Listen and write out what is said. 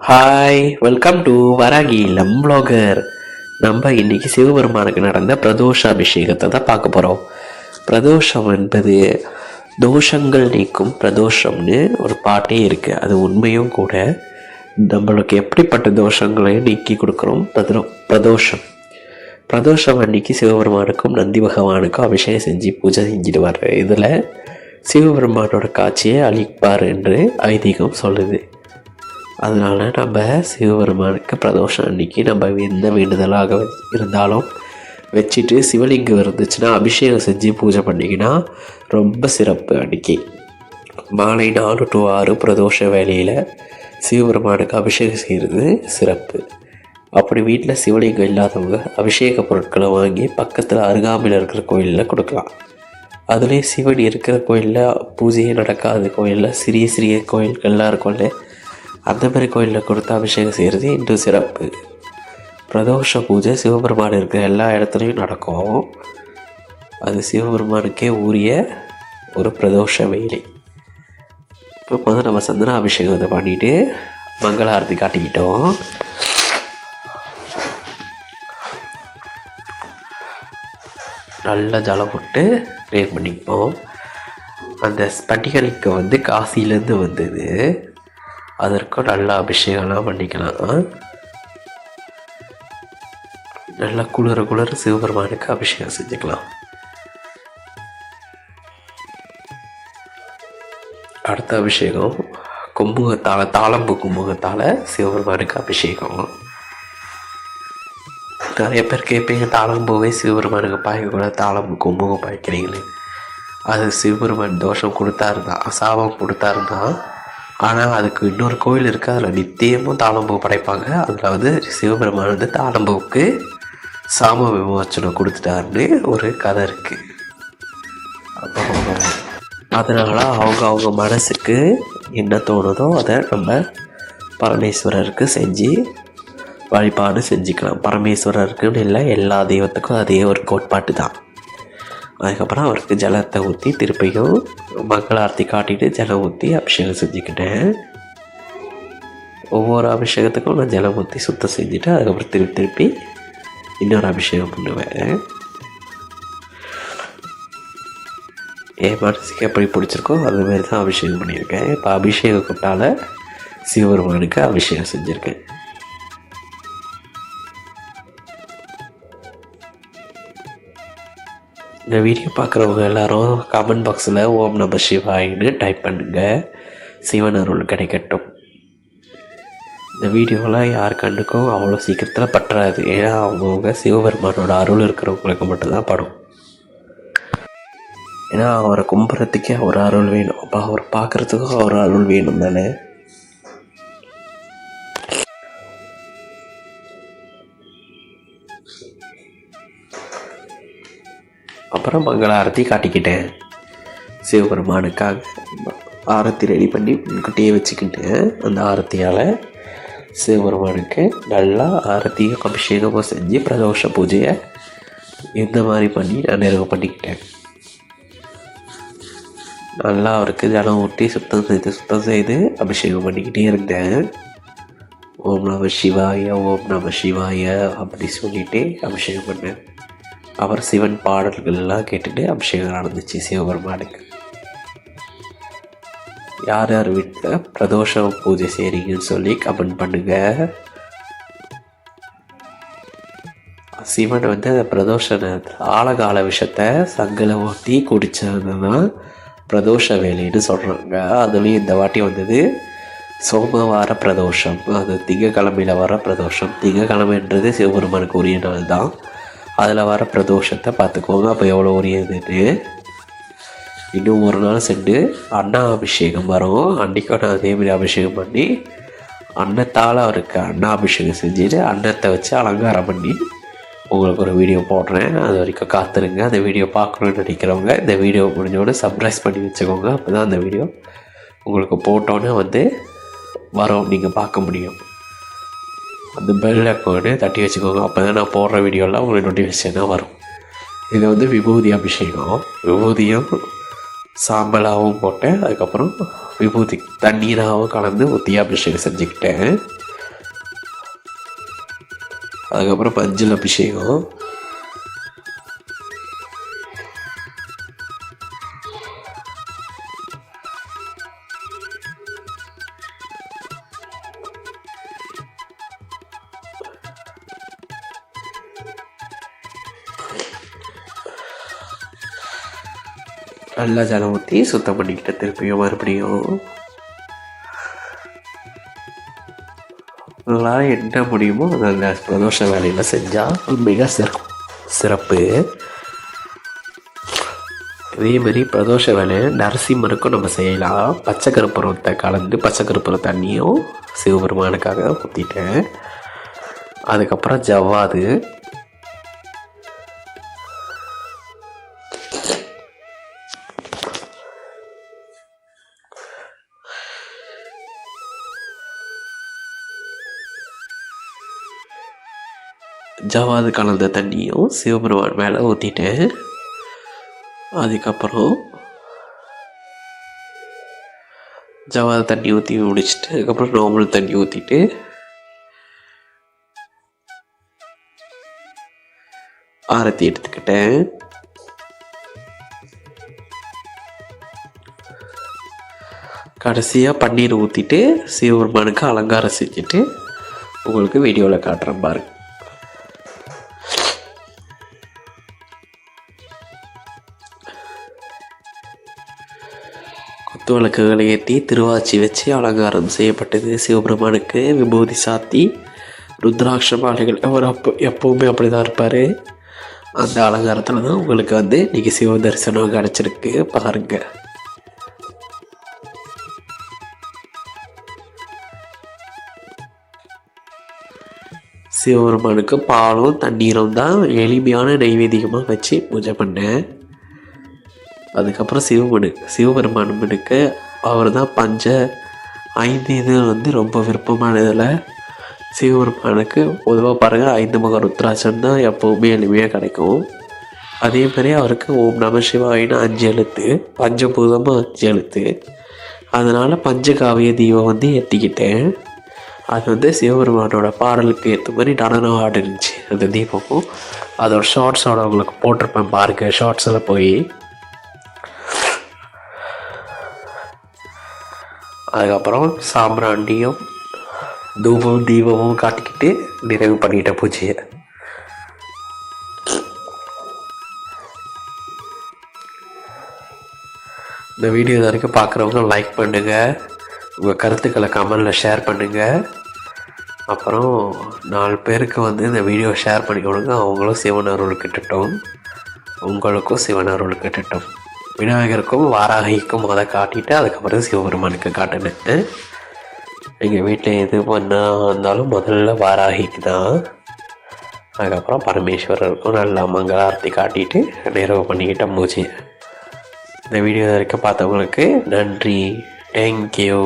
Hi welcome to Varahi லம் vlogger. நம்ம இன்னைக்கு சிவபெருமானுக்கு நடந்த பிரதோஷ அபிஷேகத்தை தான் பார்க்க போகிறோம் பிரதோஷம் என்பது தோஷங்கள் நீக்கும் பிரதோஷம்னு ஒரு பாட்டே இருக்குது அது உண்மையும் கூட. நம்மளுக்கு எப்படிப்பட்ட தோஷங்களையும் நீக்கி கொடுக்குறோம்? பிரதோ பிரதோஷம். பிரதோஷம் அன்னைக்கு சிவபெருமானுக்கும் நந்தி பகவானுக்கும் அபிஷேகம் செஞ்சு பூஜை செஞ்சிடுவார். இதில் சிவபெருமானோட காட்சியை அழிப்பார் என்று ஐதீகம் சொல்லுது. அதனால் நம்ம சிவபெருமானுக்கு பிரதோஷம் அன்னைக்கு நம்ம எந்த வேண்டுதலாக இருந்தாலும் வச்சுட்டு சிவலிங்கம் இருந்துச்சுன்னா அபிஷேகம் செஞ்சு பூஜை பண்ணிங்கன்னா ரொம்ப சிறப்பு அன்னைக்கு. மாலை நாலு டு ஆறு பிரதோஷ வேலையில் சிவபெருமானுக்கு அபிஷேகம் செய்கிறது சிறப்பு. அப்படி வீட்டில் சிவலிங்கம் இல்லாதவங்க அபிஷேக பொருட்களை வாங்கி பக்கத்தில் அருகாமையில் இருக்கிற கோயிலில் கொடுக்கலாம். அதுலேயே சிவன் இருக்கிற கோயிலில் பூஜையே நடக்காத கோயிலில் சிறிய சிறிய கோயில்கள்லாம் இருக்கும்ல அந்த மாதிரி கோயிலில் கொடுத்து அபிஷேகம் செய்கிறது இன்னும் சிறப்பு. பிரதோஷ பூஜை சிவபெருமான் இருக்கிற எல்லா இடத்துலையும் நடக்கும். அது சிவபெருமானுக்கே உரிய ஒரு பிரதோஷ வேலை. இப்போ வந்து நம்ம சந்தன அபிஷேகம் இதை பண்ணிவிட்டு மங்கள ஆரத்தி காட்டிக்கிட்டோம். நல்லா ஜலம் போட்டு க்ளீன் பண்ணிப்போம் அந்த ஸ்பட்டிகளுக்கு வந்து காசிலேருந்து வந்தது. அதற்கும் நல்லா அபிஷேகம்லாம் பண்ணிக்கலாம். நல்லா குளிர குளிர சிவபெருமானுக்கு அபிஷேகம் செஞ்சுக்கலாம். அடுத்த அபிஷேகம் கும்புகத்தால் தாளம்பு கும்புகத்தால் சிவபெருமானுக்கு அபிஷேகம். நிறைய பேர் கேட்பீங்க தாளம்பூவே சிவபெருமானுக்கு பாய்க்கக்கூடாது தாளம்பு கும்பகம் பாய்க்கிறீங்களே அது சிவபெருமான் தோஷம் கொடுத்தாருந்தா சாபம் கொடுத்தாருந்தா ஆனால் அதுக்கு இன்னொரு கோயில் இருக்குது அதில் நித்தியமும் தாளம்பூ படைப்பாங்க. அதில் வந்து சிவபெருமான் வந்து தாளம்பூவுக்கு சாம விமோச்சனம் கொடுத்துட்டாருன்னு ஒரு கதை இருக்குது அதனால் அவங்க அவங்க மனசுக்கு என்ன தோணுதோ அதை நம்ம பரமேஸ்வரருக்கு செஞ்சு வழிபாடு செஞ்சுக்கலாம். பரமேஸ்வரருக்குன்னு இல்லை எல்லா தெய்வத்துக்கும் அதே ஒரு கோட்பாட்டு தான் அதுக்கப்புறம் அவருக்கு ஜலத்தை ஊற்றி திருப்பியும் மங்களார்த்தி காட்டிட்டு ஜலம் ஊற்றி அபிஷேகம் செஞ்சுக்கிட்டேன். ஒவ்வொரு அபிஷேகத்துக்கும் நான் ஜலம் ஊற்றி சுத்தம் செஞ்சுட்டு அதுக்கப்புறம் திருப்பி திருப்பி இன்னொரு அபிஷேகம் பண்ணுவேன். என் மனசுக்கு எப்படி பிடிச்சிருக்கோ அதுமாரி தான் அபிஷேகம் பண்ணியிருக்கேன். இப்போ அபிஷேக கொட்டால் சிவபெருமானுக்கு அபிஷேகம் செஞ்சுருக்கேன். இந்த வீடியோ பார்க்குறவங்க எல்லாரும் கமெண்ட் பாக்ஸில் ஓம் நம சிவாயின்னு டைப் பண்ணுங்க. சிவன் அருள் கிடைக்கட்டும். இந்த வீடியோலாம் யார் கண்ணுக்கும் அவ்வளோ சீக்கிரத்தில் பற்றாது. ஏன்னா அவங்கவுங்க சிவபெருமானோட அருள் இருக்கிறவங்களுக்கு மட்டும்தான் படும். ஏன்னா அவரை கும்புறத்துக்கே அவர் அருள் வேணும். அப்போ அவரை பார்க்குறதுக்கும் அவர் அருள் வேணும் தானே அப்புறம் மங்கள ஆரத்தி காட்டிக்கிட்டேன். சிவபெருமானுக்காக ஆரத்தி ரெடி பண்ணி முன்கூட்டியே வச்சுக்கிட்டு அந்த ஆரத்தியால் சிவபெருமானுக்கு நல்லா ஆரத்தியும் அபிஷேகமும் செஞ்சு பிரதோஷ பூஜையை இந்த மாதிரி பண்ணி நான் நிறைவு பண்ணிக்கிட்டேன். நல்லா அவருக்கு ஜலம் ஊட்டி சுத்தம் செய்து சுத்தம் செய்து அபிஷேகம் பண்ணிக்கிட்டே இருந்தேன். ஓம் நம சிவாய ஓம் நம சிவாய அப்படி சொல்லிகிட்டே அபிஷேகம் பண்ணேன். அவர் சிவன் பாடல்கள்லாம் கேட்டுட்டு அபிஷேகம் நடந்துச்சு சிவபெருமானுக்கு. யார் யார் வீட்டில் பிரதோஷ பூஜை செய்கிறீங்கன்னு சொல்லி கமெண்ட் பண்ணுங்க. சிவன் வந்து அந்த பிரதோஷ நேரத்தில் ஆழகால விஷத்தை சங்கில் ஊற்றி குடித்தது தான் பிரதோஷ வேலைன்னு சொல்கிறாங்க அதுலேயும் இந்த வாட்டி வந்தது சோமவார பிரதோஷம். அது திங்கக்கிழமையில் வர பிரதோஷம். திங்கக்கிழமைன்றது சிவபெருமானுக்கு உரிய நாள் தான் அதில் வர பிரதோஷத்தை பார்த்துக்கோங்க. அப்போ எவ்வளோ உரியதுன்னு இன்னும் ஒரு நாள் சென்று அண்ணா அபிஷேகம் வரும். அன்றைக்கும் நான் அதேமாரி அபிஷேகம் பண்ணி அன்னத்தால் அவருக்கு அண்ணா அபிஷேகம் செஞ்சுட்டு அன்னத்தை வச்சு அலங்காரம் பண்ணி உங்களுக்கு ஒரு வீடியோ போடுறேன். அது வரைக்கும் காத்துருங்க. அந்த வீடியோ பார்க்கணுன்னு நினைக்கிறவங்க இந்த வீடியோ முடிஞ்சோட சப்ரைஸ் பண்ணி வச்சுக்கோங்க. அப்போ தான் அந்த வீடியோ உங்களுக்கு போட்டோன்னே வந்து வரும். நீங்கள் பார்க்க முடியும். அந்த பெல் அக்கௌண்ட்டு தட்டி வச்சுக்கோங்க. அப்போ தான் நான் போடுற வீடியோலாம் உங்களுக்கு நோட்டிஃபிகேஷனாக வரும். இது வந்து விபூதி அபிஷேகம். விபூதியும் சாம்பலாகவும் போட்டேன் அதுக்கப்புறம் விபூதி தண்ணீராகவும் கலந்து ஒத்தி அபிஷேகம் செஞ்சுக்கிட்டேன். அதுக்கப்புறம் பஞ்சில் அபிஷேகம். நல்லா ஜலம் ஊற்றி சுத்தம் பண்ணிக்கிட்ட திருப்பியும் மறுபடியும். உங்களால் என்ன முடியுமோ அதை அந்த பிரதோஷ வேலையில் செஞ்சால் மிக சிறப்பு. சிறப்பு. இதே மாதிரி பிரதோஷ வேலை நரசிம்மருக்கும் நம்ம செய்யலாம். பச்சை கருப்பூரத்தை கலந்து பச்சை கருப்புற தண்ணியும் சிவபெருமானுக்காக ஊற்றிட்டேன் அதுக்கப்புறம் ஜவ்வாது. ஜவாது கலந்த தண்ணியும் சிவபெருமான் மேலே ஊற்றிட்டேன் அதுக்கப்புறம் ஜவாது தண்ணி ஊற்றி முடிச்சுட்டு அதுக்கப்புறம் நார்மல் தண்ணி ஊற்றிட்டு ஆரத்தி எடுத்துக்கிட்டேன். கடைசியாக பன்னீர் ஊற்றிட்டு சிவபெருமானுக்கு அலங்காரம் செஞ்சுட்டு உங்களுக்கு வீடியோவில் காட்டுறேன் பாருங்க. குத்து விளக்குகளை ஏற்றி திருவாச்சி வச்சு அலங்காரம் செய்யப்பட்டது. சிவபெருமானுக்கு விபூதி சாத்தி ருத்ராட்ச மாலைகள் அவர் அப்போ எப்போவுமே அப்படி தான் இருப்பார். அந்த அலங்காரத்தில் தான் உங்களுக்கு வந்து இன்றைக்கி சிவ தரிசனம் கிடச்சிருக்கு. பாருங்கள் சிவபெருமானுக்கு பாலும் தண்ணீரும் தான் எளிமையான நைவேத்தியமாக வச்சு பூஜை பண்ணேன். அதுக்கப்புறம் சிவமனு சிவபெருமானுக்கு அவர் தான் பஞ்ச ஐந்து இது வந்து ரொம்ப விருப்பமானதில் சிவபெருமானுக்கு பொதுவாக பாருங்கள் ஐந்து முக ருத்ராட்சம் தான் எப்போவுமே எளிமையாக கிடைக்கும். அதே மாதிரி அவருக்கு ஓம் நம சிவாயின்னு அஞ்சு எழுத்து பஞ்சபூதமும் அஞ்சு எழுத்து. அதனால் பஞ்சகாவிய தீபம் வந்து ஏற்றிக்கிட்டேன் அது வந்து சிவபெருமானோட பாடலுக்கு ஏற்ற மாதிரி நடனம் ஆடிருந்துச்சு அந்த தீபமும். அதோட ஷார்ட்ஸோட உங்களுக்கு போட்டிருப்பேன் பாருங்கள் ஷார்ட்ஸில் போய். அதுக்கப்புறம் சாம்பிராண்டியும் தூபம் தீபமும் காட்டிக்கிட்டு நிறைவு பண்ணிட்ட பூஜையை. இந்த வீடியோ இது வரைக்கும் பார்க்குறவங்க லைக் பண்ணுங்கள் உங்கள் கருத்துக்களை கமெண்டில் ஷேர் பண்ணுங்கள் அப்புறம் நாலு பேருக்கு வந்து இந்த வீடியோ ஷேர் பண்ணி கொடுங்க. அவங்களும் சிவன் அருள் கிட்டட்டும். உங்களுக்கும் சிவன் அருள் கிட்டட்டும். விநாயகருக்கும் வாராகிக்கும் அதை காட்டிட்டு அதுக்கப்புறம் சிவபெருமானுக்கு காட்டினேன் எங்கள் வீட்டில் எது பண்ணா இருந்தாலும் முதல்ல வாராகிக்கு தான். அதுக்கப்புறம் பரமேஸ்வரருக்கும் நல்லா மங்களாரத்தி காட்டிட்டு நிறைவு பண்ணிக்கிட்ட மூச்சு. இந்த வீடியோ வரைக்கும் பார்த்தவங்களுக்கு நன்றி. தேங்க்யூ